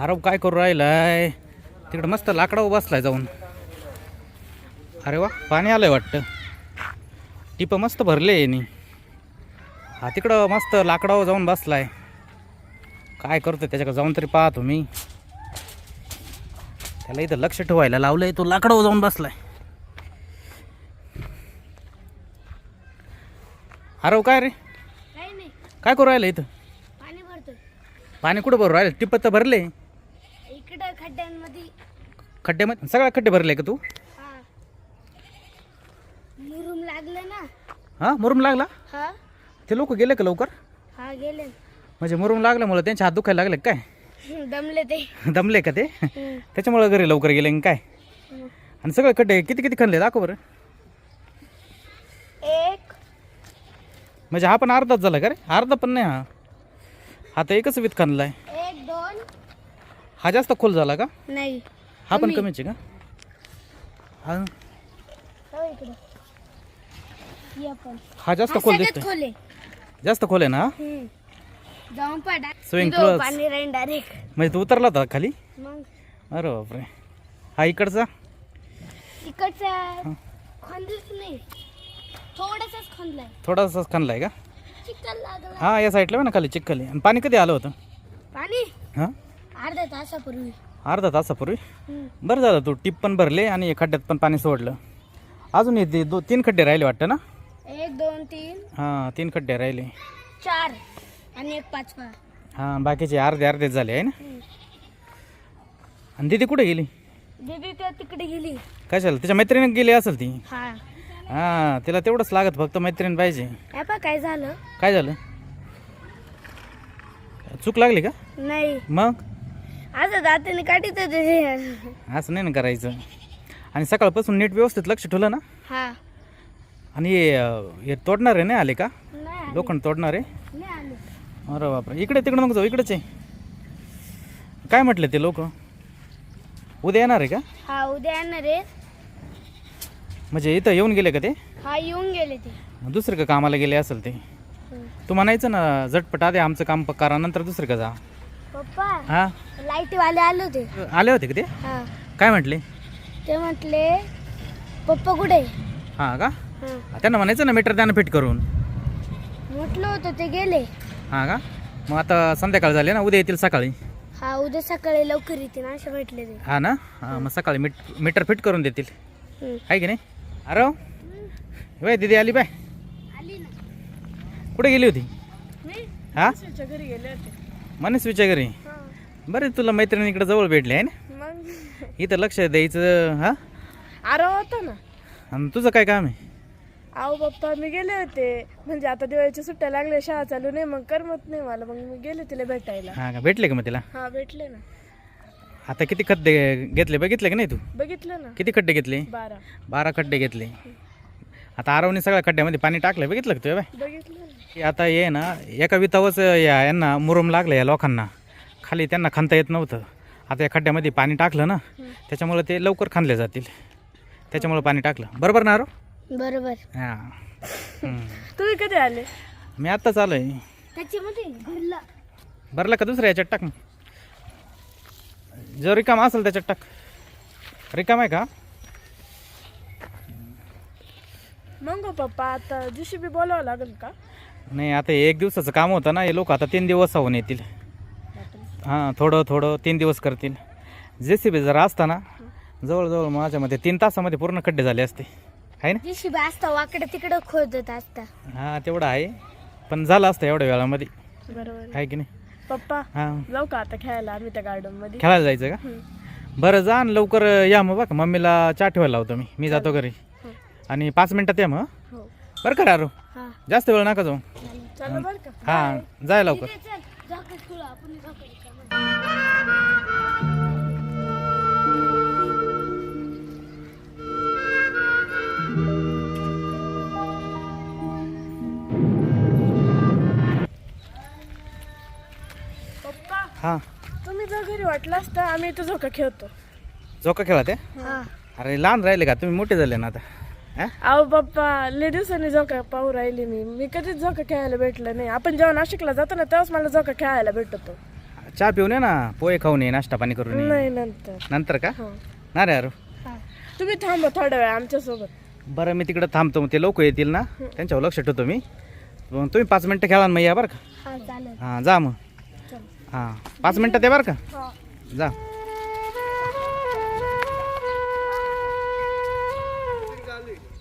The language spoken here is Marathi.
आरव काय करू राहिलाय? तिकडं मस्त लाकडा बसलाय जाऊन. अरे वा पाणी आलंय वाटतं. टिपं मस्त भरले यांनी. हा तिकडं मस्त लाकडावर जाऊन बसलाय. काय करतो त्याच्याकडे जाऊन तरी पाहतो मी. त्याला इथं लक्ष ठेवायला लावलंय तो लाकडावर जाऊन बसलाय. अरे काय रे? काय करू राहिलं इथं? पाणी कुठं भरू राहिलं? टिपत तर भरले. खड्ड्यामध्ये सगळ्या खड्डे भरले का तू? हा. मुरुम लागलं ना. हां मुरुम लागला? हा. ते लोक गेले का लवकर? हा गेले. म्हणजे मुरुम लागल्यामुळं त्यांचे हात दुखायला लागले का काय? दमले ते. दमले का ते. त्याच्यामुळं घरी लवकर गेले काय. आणि सगळे खड्डे किती किती खणले? दाखव बरं. एक. म्हणजे हा पण अर्धाच झाला का रे? अर्धा पण नाही हा. हा तर एकच वीत खणलाय. एक दोन. हा जास्त खोल झाला का? नाही. हा पण कमी. कमीच आहे का? हा. हो हा जास्त खोल आहे. जास्त खोल आहे ना? हा? जाऊन पाडा. पाणी डायरेक्ट म्हणजे तू उतरला होता खाली? मग. अरे बापरे. हा इकडचा? इकडचा खंदच नाही. थोडासाच खंदलाय. थोडासाच खणलाय का? चिकन लागला. हा या साईडला ना खाली चिखल आहे. आणि पाणी कधी आलं होतं? पाणी? हां? अर्ध्या तासापूर्वी. अर्धा तासापूर्वी. बरं झालं तू टिप पण भरले आणि खड्ड्यात पण पाणी सोडलं. अजून ते दो तीन खड्डे राहिले वाटतं ना? एक दोन तीन. हां तीन खड्डे राहिले. चार आणि एक पाचवा हां बाकीचे अर्धे अर्धेच झाले आहे ना? आणि दीदी कुठे गेली? दीदी त्या तिकडे गेली. कशाला? तिच्या मैत्रिणीत गेली असेल ती? हा. हां तिला तेवढंच लागत फक्त मैत्रीण पाहिजे. काय झालं? काय झालं? चूक लागली का? नाही. मग? असं दाताने काढीत. असं नाही ना करायचं. आणि सकाळपासून नीट व्यवस्थित लक्ष ठेवलं ना? हा. आणि हे अं, हे तोडणारे नाही आले का? नाही. लोखंड तोडणारे नाही आले. अरे बापरे. इकडे तिकडे मग जाऊ इकडेच आहे. काय म्हटले ते लोक? उद्या येणार आहे का? हा उद्या येणार आहे. म्हणजे इथं येऊन गेले का ते? हा येऊन गेले ते. दुसरं का कामाला गेले असेल ते? तू म्हणायचं ना झटपट आधी आमचं काम प- करा नंतर दुसरं का जा? पप्पा हा? लाइट वाले आले होते. आले होते का ते? हा. काय म्हटले? ते म्हटले पप्पा कुठे? हां का? हा. त्यांना म्हणायचं ना मीटर त्यानं फिट करून. म्हटलं होतं ते गेले. हां का? मग आता संध्याकाळ झाली ना उद्या येतील सकाळी. हा उद्या सकाळी लवकर येते ना असं म्हटले ते. हा ना? हां मग सकाळी मीट मीटर फिट करून देतील. हम्म. आहे की नाही? अरे बाय दिदी आली बाय आली ना. कुठे गेली होती? मी हा? घरी गेले होते. मनस्वीच्या घरी बरं तुला मैत्रिणीकडे जवळ भेटले आहे ना? मग? इथं लक्ष द्यायचं हा? आरो होता ना. आणि तुझं काय काम आहे? आहो पप्पा मी गेले होते. म्हणजे आता दिवाळीच्या सुट्ट्या लागल्या शाळा चालू नाही मग करमत नाही मला. मग मी गेले तिला भेटायला. हा का? भेटले का मग तिला? हा भेटले ना. आता किती खड्डे घेतले? बघितले का नाही तू? बघितलं ना. किती खड्डे घेतले? बारा. बारा खड्डे घेतले. आता आरवने सगळ्या खड्ड्यामध्ये पाणी टाकलं बघितलं का तू? बाय? बघितलं ना. की आता ये ना एका वितावच या यांना मुरुम लागलं या लोकांना. खाली त्यांना खणता येत नव्हतं. आता या खड्ड्यामध्ये पाणी टाकलं ना त्याच्यामुळे ते लवकर खांदले जातील. त्याच्यामुळे पाणी टाकलं. बरोबर ना आरव बरोबर. हां. तुम्ही कधी आले? मी आत्ताच आलो आहे त्याच्यामध्ये भरला. का दुसऱ्या याच्यात टाक मग. जो रिकाम असेल त्याच्यात टाक. रिकाम आहे का? मग हो पप्पा आता दिवशी बी बोलावं लागेल का? नाही आता हे एक दिवसाचं काम होतं ना हे लोक आता तीन दिवस होऊन येतील. हां थोडं थोडं तीन दिवस करतील. जे सी बी जरा असता ना जवळजवळ माझ्यामध्ये तीन तासामध्ये पूर्ण खड्डे झाले असते. आहे ना? दिवशी बी असता वाकडं तिकडं खोदत असता. हां तेवढं आहे. पण झालं असतं एवढ्या वेळामध्ये. बरोबर. आहे की नाही? पप्पा हां. जाऊ का आता खेळायला आम्ही त्या गार्डनमध्ये? खेळायला जायचं का? बरं जा आणि लवकर या मग बघा. मम्मीला चहा ठेवायला लावतो मी. मी जातो घरी. आणि पाच मिनटात या मग हो. बरं का रारू? हा. जास्त वेळ नका जाऊ. चला बरं का? हां जाय लवकर. चल. आपण पप्पा हां. तुम्ही जर घरी वाटलं असतं आम्ही इथं झोका खेळतो. झोका खेळा ते? हा. अरे लहान राहिले का? तुम्ही मोठे झाले ना आता. अहो पप्पा लय दिवसांनी झोका पाहू राहिली मी. मी कधीच झोका खेळायला भेटलं नाही. आपण जेव्हा नाशिकला जातो ना तेव्हाच मला झोका खेळायला भेटतो. चहा पिऊन ये ना पोहे खाऊन ये नाश्ता पाणी करून ये. नाही नंतर. नंतर का? हा. ना रे अरे हा. तुम्ही थांबा थोडा वेळ आमच्यासोबत. बरं मी तिकडं थांबतो मग ते लोक येतील ना? त्यांच्यावर लक्ष ठेवतो मी. मग तुम्ही पाच मिनटं खेळा ना मग या बरं का? हा जा मग. हां पाच मिनटात आहे बरं का? हा. जा.